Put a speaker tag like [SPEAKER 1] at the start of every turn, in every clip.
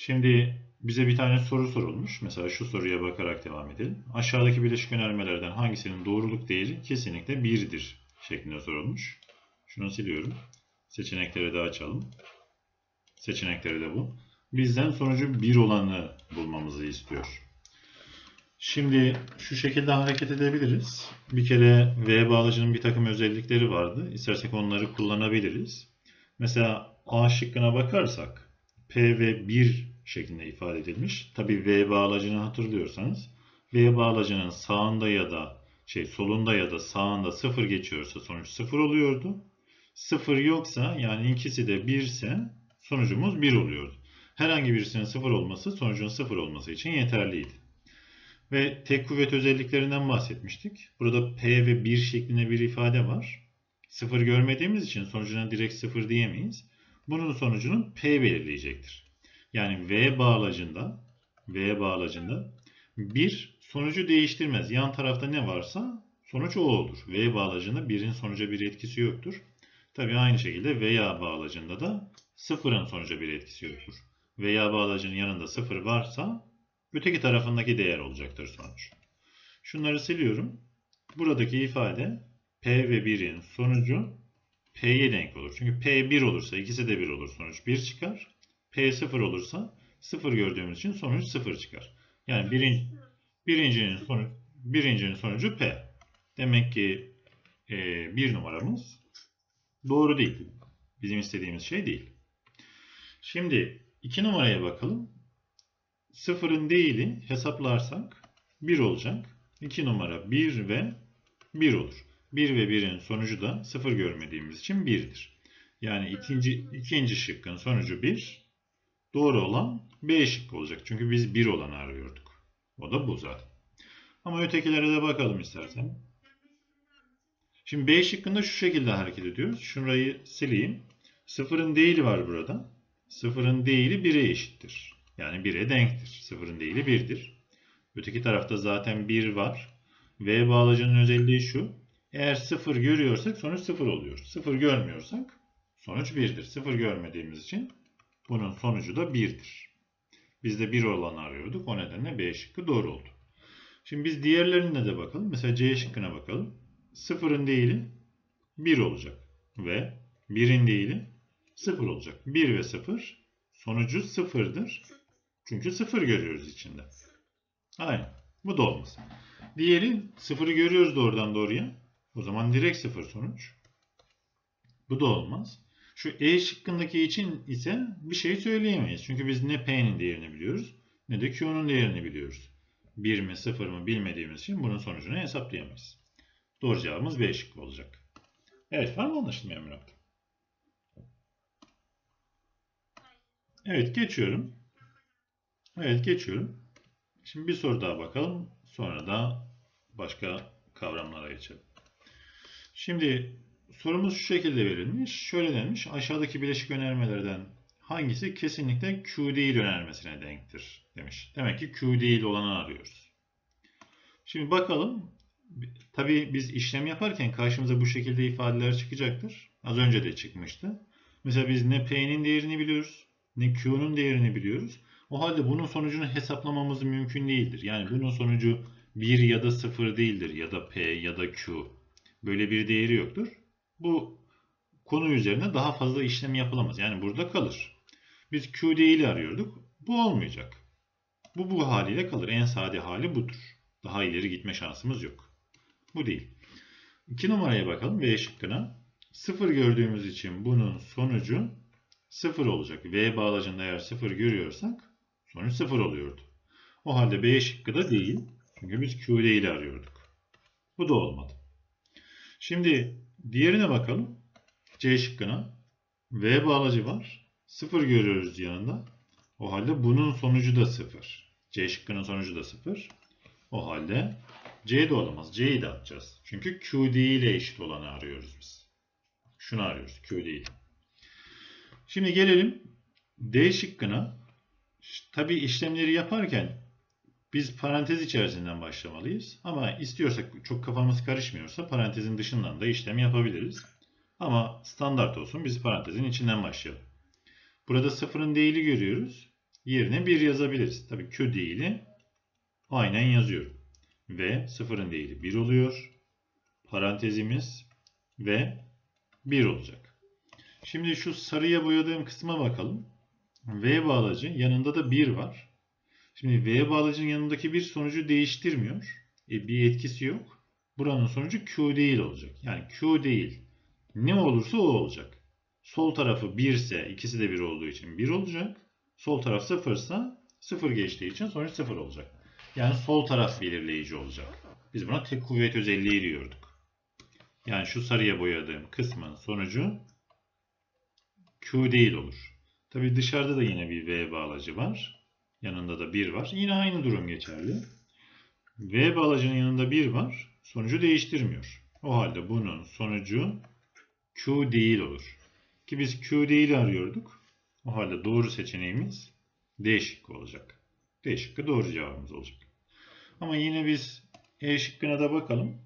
[SPEAKER 1] Şimdi bize bir tane soru sorulmuş. Mesela şu soruya bakarak devam edelim. Aşağıdaki bileşik önermelerden hangisinin doğruluk değeri kesinlikle 1'dir şeklinde sorulmuş. Şunu siliyorum. Seçenekleri de açalım. Seçenekleri de bu. Bizden sonucu 1 olanı bulmamızı istiyor. Şimdi şu şekilde hareket edebiliriz. Bir kere V bağlacının bir takım özellikleri vardı. İstersek onları kullanabiliriz. Mesela A şıkkına bakarsak P ve 1 şeklinde ifade edilmiş. Tabi V bağlacını hatırlıyorsanız V bağlacının sağında ya da şey solunda ya da sağında 0 geçiyorsa sonuç 0 oluyordu. 0 yoksa yani ikisi de 1 ise sonucumuz 1 oluyordu. Herhangi birisinin 0 olması sonucun 0 olması için yeterliydi. Ve tek kuvvet özelliklerinden bahsetmiştik. Burada P ve 1 şeklinde bir ifade var. 0 görmediğimiz için sonucuna direkt 0 diyemeyiz. Bunun sonucunu P belirleyecektir. Yani V bağlacında V bağlacında 1 sonucu değiştirmez. Yan tarafta ne varsa sonuç o olur. V bağlacında 1'in sonuca bir etkisi yoktur. Tabi aynı şekilde veya bağlacında da 0'ın sonuca bir etkisi yoktur. Veya bağlacının yanında 0 varsa öteki tarafındaki değer olacaktır sonuç. Şunları siliyorum. Buradaki ifade P ve 1'in sonucu P'ye denk olur. Çünkü P 1 olursa ikisi de 1 olur. Sonuç 1 çıkar. P 0 olursa 0 gördüğümüz için sonuç 0 çıkar. Yani birinci, birincinin, sonucu, birincinin sonucu P. Demek ki e, bir numaramız doğru değil. Bizim istediğimiz şey değil. Şimdi 2 numaraya bakalım. Sıfırın değili hesaplarsak 1 olacak. 2 numara 1 ve 1 olur. 1 ve 1'in sonucu da 0 görmediğimiz için 1'dir. Yani ikinci, ikinci şıkkın sonucu 1. Doğru olan B şıkkı olacak. Çünkü biz 1 olanı arıyorduk. O da bu zaten. Ama ötekilere de bakalım istersen. Şimdi B şıkkında şu şekilde hareket ediyoruz. Şurayı sileyim. Sıfırın değili var burada. Sıfırın değili 1'e eşittir. Yani 1'e denktir. Sıfırın değili 1'dir. Öteki tarafta zaten 1 var. V bağlacının özelliği şu. Eğer 0 görüyorsak sonuç 0 oluyor. 0 görmüyorsak sonuç 1'dir. 0 görmediğimiz için bunun sonucu da 1'dir. Biz de 1 olanı arıyorduk. O nedenle B şıkkı doğru oldu. Şimdi biz diğerlerine de bakalım. Mesela C şıkkına bakalım. 0'ın değili 1 olacak. Ve 1'in değili 0 olacak. 1 ve 0 sonucu 0'dır. Çünkü 0 görüyoruz içinde. Aynen. Bu da olmaz. Diğeri 0'ı görüyoruz doğrudan doğruya. O zaman direkt 0 sonuç. Bu da olmaz. Şu E şıkkındaki için ise bir şey söyleyemeyiz. Çünkü biz ne P'nin değerini biliyoruz ne de Q'nun değerini biliyoruz. 1 mi 0 mı bilmediğimiz için bunun sonucunu hesaplayamayız. Doğru cevabımız B şıkkı olacak. Evet var mı anlaşılmayan bir nokta? Evet geçiyorum. Evet geçiyorum. Şimdi bir soru daha bakalım. Sonra da başka kavramlara geçelim. Şimdi sorumuz şu şekilde verilmiş. Şöyle denmiş. Aşağıdaki bileşik önermelerden hangisi kesinlikle Q değil önermesine denktir demiş. Demek ki Q değil olanı arıyoruz. Şimdi bakalım. Tabii biz işlem yaparken karşımıza bu şekilde ifadeler çıkacaktır. Az önce de çıkmıştı. Mesela biz ne P'nin değerini biliyoruz ne Q'nun değerini biliyoruz. O halde bunun sonucunu hesaplamamız mümkün değildir. Yani bunun sonucu 1 ya da 0 değildir ya da P ya da Q. Böyle bir değeri yoktur. Bu konu üzerine daha fazla işlem yapılamaz. Yani burada kalır. Biz Q değili arıyorduk. Bu olmayacak. Bu bu haliyle kalır. En sade hali budur. Daha ileri gitme şansımız yok. Bu değil. 2 numaraya bakalım. V şıkkına. 0 gördüğümüz için bunun sonucu 0 olacak. V bağlacında eğer 0 görüyorsak sonuç 0 oluyordu. O halde B şıkkı da değil. Çünkü biz Q değili arıyorduk. Bu da olmadı. Şimdi diğerine bakalım. C şıkkına. V bağlacı var. 0 görüyoruz yanında. O halde bunun sonucu da 0. C şıkkının sonucu da 0. O halde C de olamaz. C'yi de atacağız. Çünkü Q ile eşit olanı arıyoruz biz. Şunu arıyoruz. Q değil. Şimdi gelelim D şıkkına. Tabi işlemleri yaparken biz parantez içerisinden başlamalıyız. Ama istiyorsak çok kafamız karışmıyorsa parantezin dışından da işlem yapabiliriz. Ama standart olsun biz parantezin içinden başlayalım. Burada sıfırın değili görüyoruz. yerine 1 yazabiliriz. Tabii Q değili aynen yazıyorum. Ve sıfırın değili 1 oluyor. Parantezimiz ve 1 olacak. Şimdi şu sarıya boyadığım kısma bakalım. V bağlacı yanında da 1 var. Şimdi V bağlacının yanındaki bir sonucu değiştirmiyor. E, bir etkisi yok. Buranın sonucu Q değil olacak. Yani Q değil. Ne olursa o olacak. Sol tarafı 1 ise ikisi de 1 olduğu için 1 olacak. Sol taraf 0 ise 0 geçtiği için sonuç 0 olacak. Yani sol taraf belirleyici olacak. Biz buna tek kuvvet özelliği diyorduk. Yani şu sarıya boyadığım kısmın sonucu Q değil olur. Tabi dışarıda da yine bir V bağlacı var. Yanında da 1 var. Yine aynı durum geçerli. V bağlacının yanında 1 var. Sonucu değiştirmiyor. O halde bunun sonucu Q değil olur. Ki biz Q değil arıyorduk. O halde doğru seçeneğimiz D şıkkı olacak. D şıkkı doğru cevabımız olacak. Ama yine biz E şıkkına da bakalım.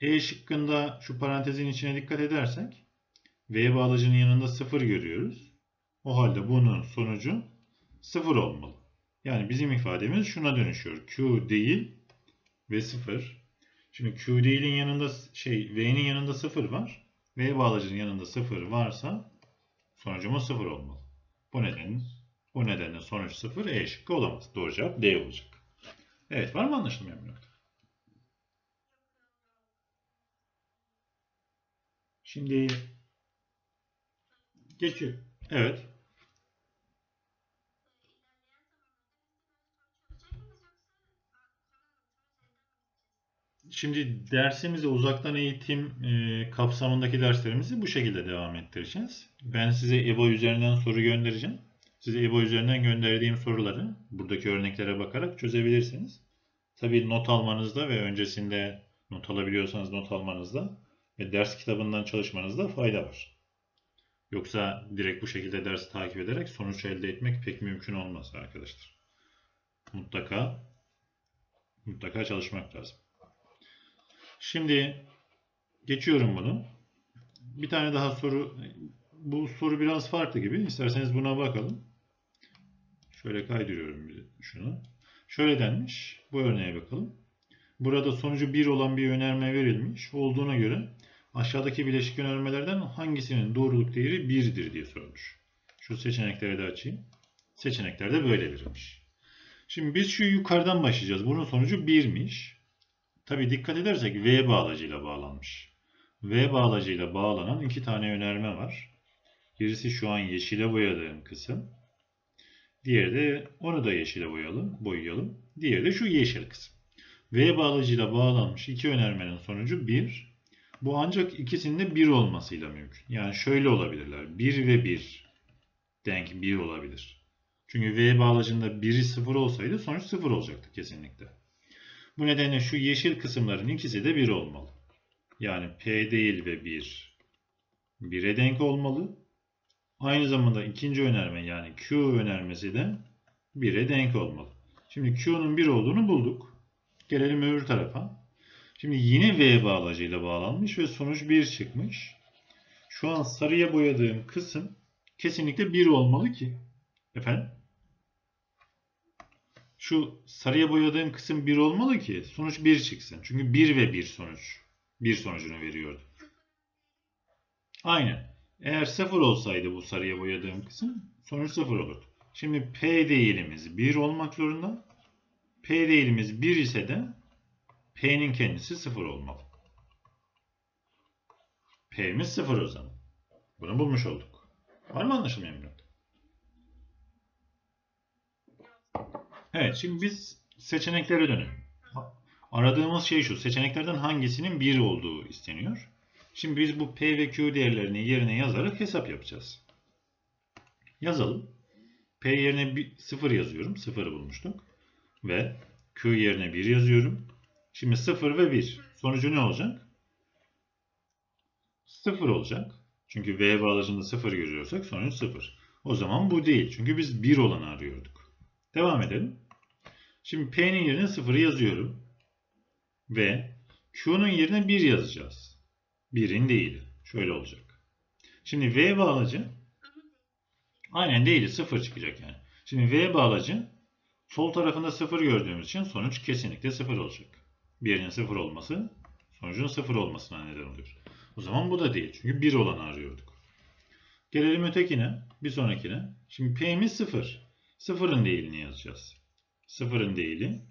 [SPEAKER 1] E şıkkında şu parantezin içine dikkat edersek V bağlacının yanında 0 görüyoruz. O halde bunun sonucu 0 olmalı. Yani bizim ifademiz şuna dönüşüyor. Q değil ve 0. Şimdi Q değilin yanında şey V'nin yanında 0 var. V bağlacının yanında 0 varsa sonucumuz 0 olmalı. Bu nedenle bu nedenle sonuç 0 E şıkkı olamaz. Doğru cevap D olacak. Evet var mı anlaşılmayan bir nokta? Şimdi geçiyor. Evet. Şimdi dersimizi uzaktan eğitim e, kapsamındaki derslerimizi bu şekilde devam ettireceğiz. Ben size EBA üzerinden soru göndereceğim. Size EBA üzerinden gönderdiğim soruları buradaki örneklere bakarak çözebilirsiniz. Tabii not almanızda ve öncesinde not alabiliyorsanız not almanızda ve ders kitabından çalışmanızda fayda var. Yoksa direkt bu şekilde dersi takip ederek sonuç elde etmek pek mümkün olmaz arkadaşlar. Mutlaka mutlaka çalışmak lazım. Şimdi geçiyorum bunu. Bir tane daha soru. Bu soru biraz farklı gibi. İsterseniz buna bakalım. Şöyle kaydırıyorum şunu. Şöyle denmiş. Bu örneğe bakalım. Burada sonucu 1 olan bir önerme verilmiş. Olduğuna göre aşağıdaki bileşik önermelerden hangisinin doğruluk değeri 1'dir diye sormuş. Şu seçenekleri de açayım. Seçenekler de böyle verilmiş. Şimdi biz şu yukarıdan başlayacağız. Bunun sonucu 1'miş. Tabi dikkat edersek V bağlacıyla bağlanmış. V bağlacıyla bağlanan iki tane önerme var. Birisi şu an yeşile boyadığım kısım. Diğeri de onu da yeşile boyayalım, boyayalım. Diğeri de şu yeşil kısım. V bağlacıyla bağlanmış iki önermenin sonucu 1. Bu ancak ikisinde 1 olmasıyla mümkün. Yani şöyle olabilirler. 1 ve 1 denk 1 olabilir. Çünkü V bağlacında biri 0 olsaydı sonuç 0 olacaktı kesinlikle. Bu nedenle şu yeşil kısımların ikisi de 1 olmalı. Yani P değil ve 1 1'e denk olmalı. Aynı zamanda ikinci önerme yani Q önermesi de 1'e denk olmalı. Şimdi Q'nun 1 olduğunu bulduk. Gelelim öbür tarafa. Şimdi yine V bağlacıyla bağlanmış ve sonuç 1 çıkmış. Şu an sarıya boyadığım kısım kesinlikle 1 olmalı ki. Efendim? Şu sarıya boyadığım kısım 1 olmalı ki sonuç 1 çıksın. Çünkü 1 ve 1 sonuç. 1 sonucunu veriyordu. Aynen. Eğer 0 olsaydı bu sarıya boyadığım kısım sonuç 0 olurdu. Şimdi P değilimiz 1 olmak zorunda. P değilimiz 1 ise de P'nin kendisi 0 olmalı. P'miz 0 o zaman. Bunu bulmuş olduk. Var mı anlaşılmayan bir Evet, şimdi biz seçeneklere dönelim. Aradığımız şey şu, seçeneklerden hangisinin 1 olduğu isteniyor. Şimdi biz bu P ve Q değerlerini yerine yazarak hesap yapacağız. Yazalım. P yerine 0 yazıyorum. 0'ı bulmuştuk. Ve Q yerine 1 yazıyorum. Şimdi 0 ve 1. Sonucu ne olacak? 0 olacak. Çünkü V bağlacında 0 görüyorsak sonuç 0. O zaman bu değil. Çünkü biz 1 olanı arıyorduk. Devam edelim. Şimdi P'nin yerine 0'ı yazıyorum. Ve Q'nun yerine 1 yazacağız. 1'in değili. Şöyle olacak. Şimdi V bağlacı aynen değili 0 çıkacak yani. Şimdi V bağlacı sol tarafında 0 gördüğümüz için sonuç kesinlikle 0 olacak. Birinin 0 olması sonucun 0 olmasına neden oluyor. O zaman bu da değil. Çünkü 1 olanı arıyorduk. Gelelim ötekine. Bir sonrakine. Şimdi P'miz 0. 0'ın değilini yazacağız. 0'ın değili.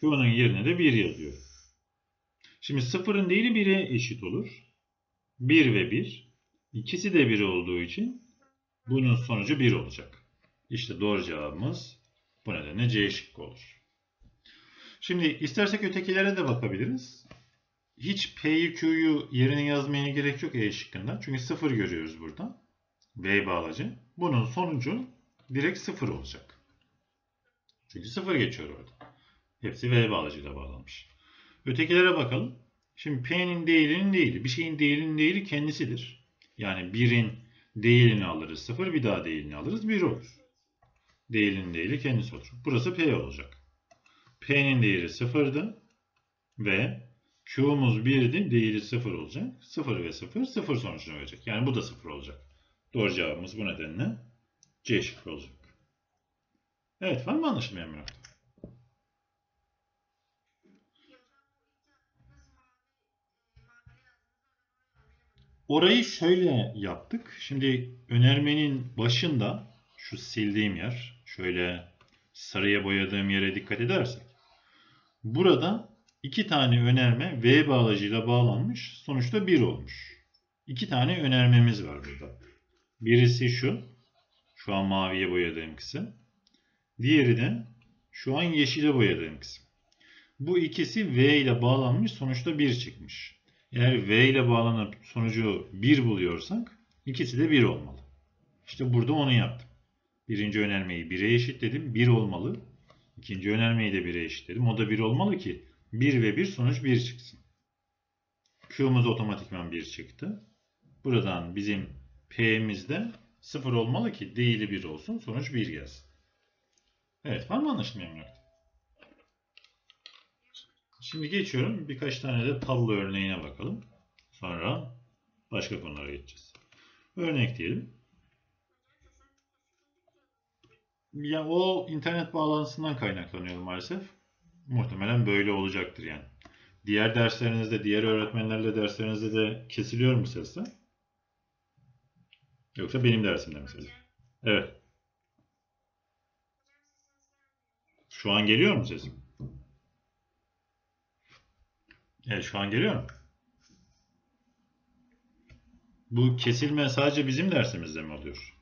[SPEAKER 1] Q'nun yerine de 1 yazıyorum. Şimdi 0'ın değili 1'e eşit olur. 1 ve 1. İkisi de 1 olduğu için bunun sonucu 1 olacak. İşte doğru cevabımız bu nedenle C şıkkı olur. Şimdi istersek ötekilere de bakabiliriz. Hiç P'yi Q'yu yerine yazmaya gerek yok E şıkkında. Çünkü 0 görüyoruz burada. V bağlacı. Bunun sonucu direkt 0 olacak. Çünkü 0 geçiyor orada. Hepsi V bağlacıyla bağlanmış. Ötekilere bakalım. Şimdi P'nin değilinin değili. Bir şeyin değilinin değili kendisidir. Yani 1'in değilini alırız 0, bir daha değilini alırız 1 olur. Değilinin değili kendisi olur. Burası P olacak. P'nin değeri 0'dı ve Q'muz 1'di, değeri 0 olacak. 0 ve 0, 0 sonucunu verecek. Yani bu da 0 olacak. Doğru cevabımız bu nedenle C şıkkı olacak. Evet, var mı anlaşılmayan bir nokta? Orayı şöyle yaptık. Şimdi önermenin başında şu sildiğim yer, şöyle sarıya boyadığım yere dikkat edersek. Burada iki tane önerme V bağlacıyla bağlanmış. Sonuçta 1 olmuş. İki tane önermemiz var burada. Birisi şu. Şu an maviye boyadığım kısım. Diğeri de şu an yeşile boyadığım kısım. Bu ikisi V ile bağlanmış. Sonuçta 1 çıkmış. Eğer V ile bağlanıp sonucu 1 buluyorsak ikisi de 1 olmalı. İşte burada onu yaptım. Birinci önermeyi 1'e eşitledim. 1 olmalı. İkinci önermeyi de 1'e eşitledim. O da 1 olmalı ki 1 ve 1 sonuç 1 çıksın. Q'muz otomatikman 1 çıktı. Buradan bizim P'miz de 0 olmalı ki değili 1 olsun. Sonuç 1 gelsin. Evet var mı anlaşılmayan nokta? Şimdi geçiyorum. Birkaç tane de tablo örneğine bakalım. Sonra başka konulara geçeceğiz. Örnek diyelim. Ya o internet bağlantısından kaynaklanıyor maalesef. Muhtemelen böyle olacaktır yani. Diğer derslerinizde, diğer öğretmenlerle derslerinizde de kesiliyor mu sesler? Yoksa benim dersimde mi ses? Evet. Şu an geliyor mu sesim? Evet şu an geliyor mu? Bu kesilme sadece bizim dersimizde mi oluyor?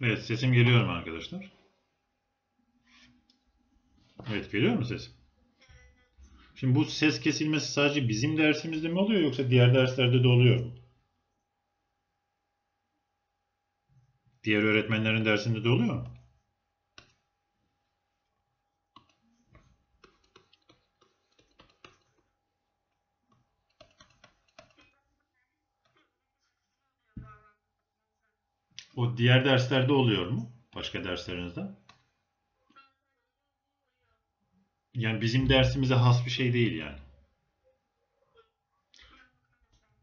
[SPEAKER 1] Evet sesim geliyor mu arkadaşlar? Evet geliyor mu sesim? Şimdi bu ses kesilmesi sadece bizim dersimizde mi oluyor yoksa diğer derslerde de oluyor mu? Diğer öğretmenlerin dersinde de oluyor mu? O diğer derslerde oluyor mu? Başka derslerinizde? Yani bizim dersimize has bir şey değil yani.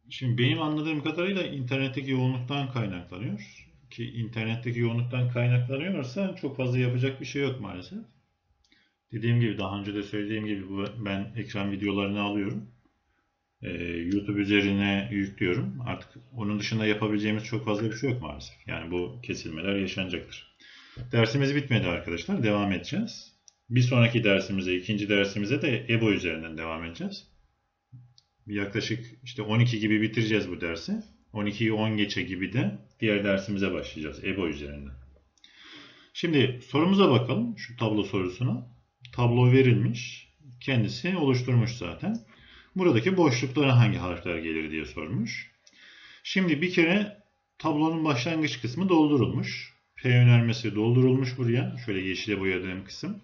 [SPEAKER 1] Şimdi benim anladığım kadarıyla internetteki yoğunluktan kaynaklanıyor. Ki internetteki yoğunluktan kaynaklanıyorsa çok fazla yapacak bir şey yok maalesef. Dediğim gibi daha önce de söylediğim gibi ben ekran videolarını alıyorum. Ee, YouTube üzerine yüklüyorum. Artık onun dışında yapabileceğimiz çok fazla bir şey yok maalesef. Yani bu kesilmeler yaşanacaktır. Dersimiz bitmedi arkadaşlar. Devam edeceğiz. Bir sonraki dersimize, ikinci dersimize de EBO üzerinden devam edeceğiz. Yaklaşık işte 12 gibi bitireceğiz bu dersi. 12'yi 10 geçe gibi de diğer dersimize başlayacağız EBO üzerinden. Şimdi sorumuza bakalım şu tablo sorusuna. Tablo verilmiş. Kendisi oluşturmuş zaten. Buradaki boşluklara hangi harfler gelir diye sormuş. Şimdi bir kere tablonun başlangıç kısmı doldurulmuş. P önermesi doldurulmuş buraya. Şöyle yeşile boyadığım kısım.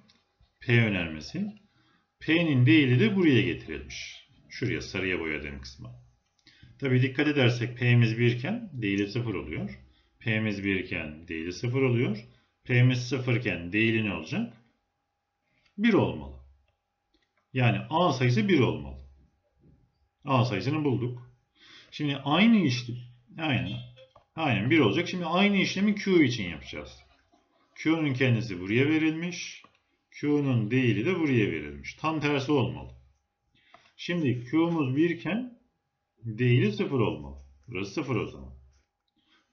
[SPEAKER 1] P önermesi. P'nin değili de buraya getirilmiş. Şuraya sarıya boyadığım kısma. Tabi dikkat edersek P'miz 1 iken değili 0 oluyor. P'miz 1 iken değili 0 oluyor. P'miz 0 iken değili ne olacak? 1 olmalı. Yani A sayısı 1 olmalı. A sayısını bulduk. Şimdi aynı işlem, aynen, aynen 1 olacak. Şimdi aynı işlemi Q için yapacağız. Q'nun kendisi buraya verilmiş. Q'nun değili de buraya verilmiş. Tam tersi olmalı. Şimdi Q'muz 1 iken değili 0 olmalı. Burası 0 o zaman.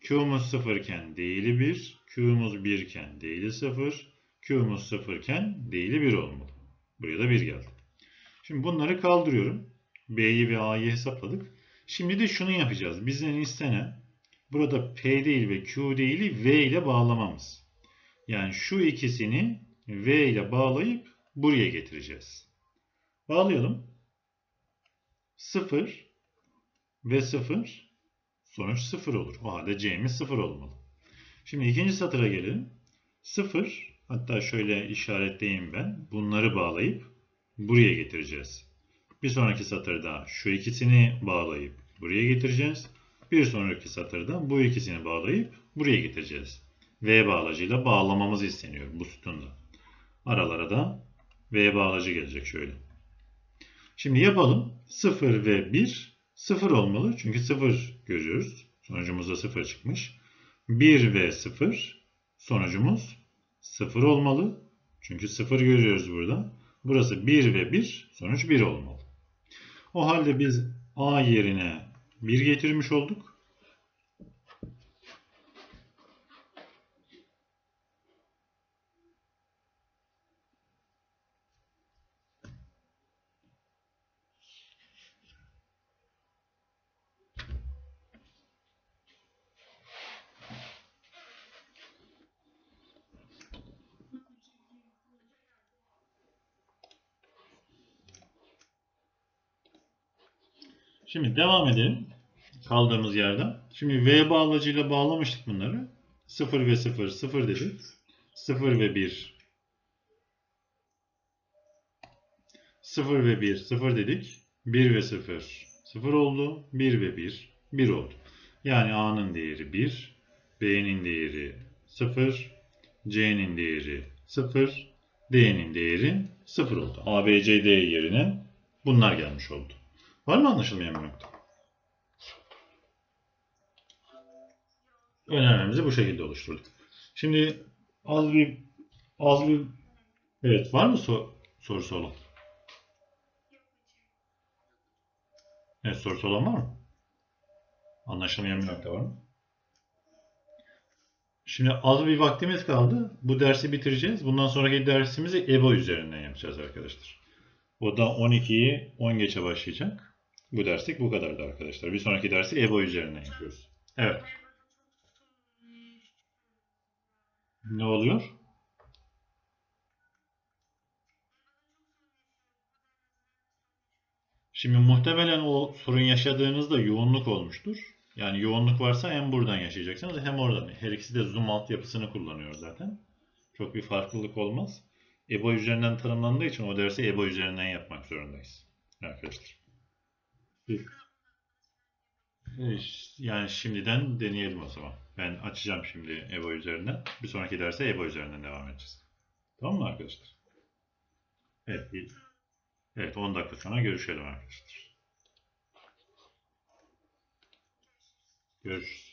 [SPEAKER 1] Q'muz 0 iken değili 1, Q'muz 1 iken değili 0, Q'muz 0 iken değili 1 olmalı. Buraya da 1 geldi. Şimdi bunları kaldırıyorum. B'yi ve A'yı hesapladık. Şimdi de şunu yapacağız. Bizden istenen burada P değil ve Q değili V ile bağlamamız. Yani şu ikisini V ile bağlayıp buraya getireceğiz. Bağlayalım. 0 ve 0 sonuç 0 olur. O halde C'miz 0 olmalı. Şimdi ikinci satıra gelelim. 0 hatta şöyle işaretleyeyim ben. Bunları bağlayıp buraya getireceğiz. Bir sonraki satırda şu ikisini bağlayıp buraya getireceğiz. Bir sonraki satırda bu ikisini bağlayıp buraya getireceğiz. V bağlacıyla bağlamamız isteniyor bu sütunda. Aralara da V bağlacı gelecek şöyle. Şimdi yapalım. 0 ve 1 0 olmalı. Çünkü 0 görüyoruz. Sonucumuzda 0 çıkmış. 1 ve 0 sonucumuz 0 olmalı. Çünkü 0 görüyoruz burada. Burası 1 ve 1 sonuç 1 olmalı. O halde biz A yerine 1 getirmiş olduk. Şimdi devam edelim. Kaldığımız yerden. Şimdi V bağlacıyla bağlamıştık bunları. 0 ve 0, 0 dedik. 0 ve 1. 0 ve 1, 0 dedik. 1 ve 0, 0 oldu. 1 ve 1, 1 oldu. Yani A'nın değeri 1, B'nin değeri 0, C'nin değeri 0, D'nin değeri 0 oldu. A, B, C, D yerine bunlar gelmiş oldu. Var mı anlaşılmayan bir nokta? Önermemizi bu şekilde oluşturduk. Şimdi az bir az bir evet var mı sor, sorusu olan? Evet sorusu olan var mı? Anlaşılmayan bir nokta var mı? Şimdi az bir vaktimiz kaldı. Bu dersi bitireceğiz. Bundan sonraki dersimizi EBO üzerinden yapacağız arkadaşlar. O da 12'yi 10 geçe başlayacak. Bu derslik bu kadardı arkadaşlar. Bir sonraki dersi EBO üzerinden yapıyoruz. Evet. Ne oluyor? Şimdi muhtemelen o sorun yaşadığınızda yoğunluk olmuştur. Yani yoğunluk varsa hem buradan yaşayacaksınız hem oradan. Her ikisi de zoom altyapısını kullanıyor zaten. Çok bir farklılık olmaz. EBO üzerinden tanımlandığı için o dersi EBO üzerinden yapmak zorundayız. Arkadaşlar. Yani şimdiden deneyelim o zaman. Ben açacağım şimdi EBO üzerinden. Bir sonraki derse EBO üzerinden devam edeceğiz. Tamam mı arkadaşlar? Evet. Evet 10 dakika sonra görüşelim arkadaşlar. Görüşürüz.